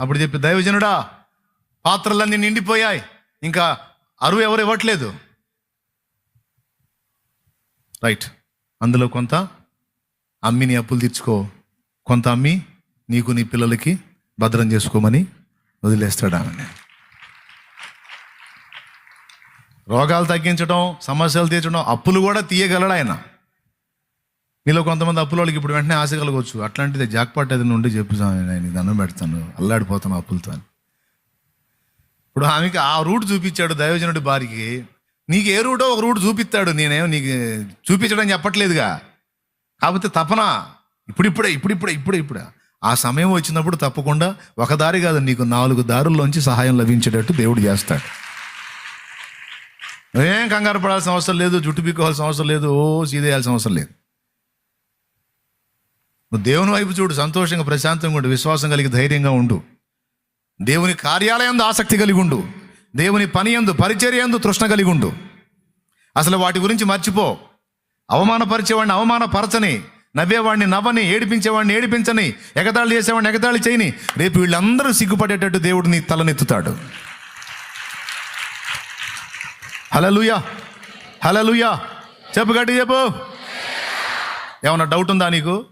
అప్పుడు చెప్పి దైవజనుడా పాత్రలన్నీ నిండిపోయాయి. ఇంకా అరువు ఎవరు ఇవ్వట్లేదు. రైట్ అందులో కొంత అమ్మి నీ అప్పులు తీర్చుకో. కొంత అమ్మి నీకు నీ పిల్లలకి భద్రం చేసుకోమని వదిలేస్తాడు ఆమె రోగాలు తగ్గించడం సమస్యలు తీర్చడం అప్పులు కూడా తీయగలడు ఆయన. నీలో కొంతమంది అప్పుల వాళ్ళకి ఇప్పుడు వెంటనే ఆశ కలగవచ్చు. అట్లాంటిది జాక్పాట్ ఏదైనా ఉండి చెప్పు నేను దండం పెడతాను. అల్లాడిపోతాను అప్పులతో అని. ఇప్పుడు ఆమెకి ఆ రూట్ చూపించాడు దైవజనుడి భార్యకి నీకు ఏ రూటో ఒక రూట్ చూపిస్తాడు. నేనేం నీకు చూపించడం చెప్పట్లేదుగా. కాకపోతే తపన. ఇప్పుడిప్పుడే ఇప్పుడిప్పుడే ఇప్పుడే ఇప్పుడే. ఆ సమయం వచ్చినప్పుడు తప్పకుండా ఒక దారి కాదు నీకు నాలుగు దారుల్లోంచి సహాయం లభించేటట్టు దేవుడు చేస్తాడు. ఏం కంగారు పడాల్సిన అవసరం లేదు జుట్టు పీక్కోవాల్సిన అవసరం లేదు ఓ సీదేయాల్సిన అవసరం లేదు. నువ్వు దేవుని వైపు చూడు సంతోషంగా ప్రశాంతంగా ఉండు విశ్వాసం కలిగి ధైర్యంగా ఉండు. దేవుని కార్యాలయందు ఆసక్తి కలిగి ఉండు. దేవుని పని ఎందు పరిచర్యందు తృష్ణ కలిగి ఉండు. అసలు వాటి గురించి మర్చిపో. అవమానపరిచేవాడిని అవమానపరచని నవ్వేవాడిని నవ్వని ఏడిపించేవాడిని ఏడిపించని ఎగతాళి చేసేవాడిని ఎగతాళి చేయని రేపు వీళ్ళందరూ సిగ్గుపడేటట్టు దేవుడు నీ తలనెత్తుతాడు. హలలుయా హలలుయా చెప్పు గట్టి చెప్పు. ఏమన్నా డౌట్ ఉందా నీకు?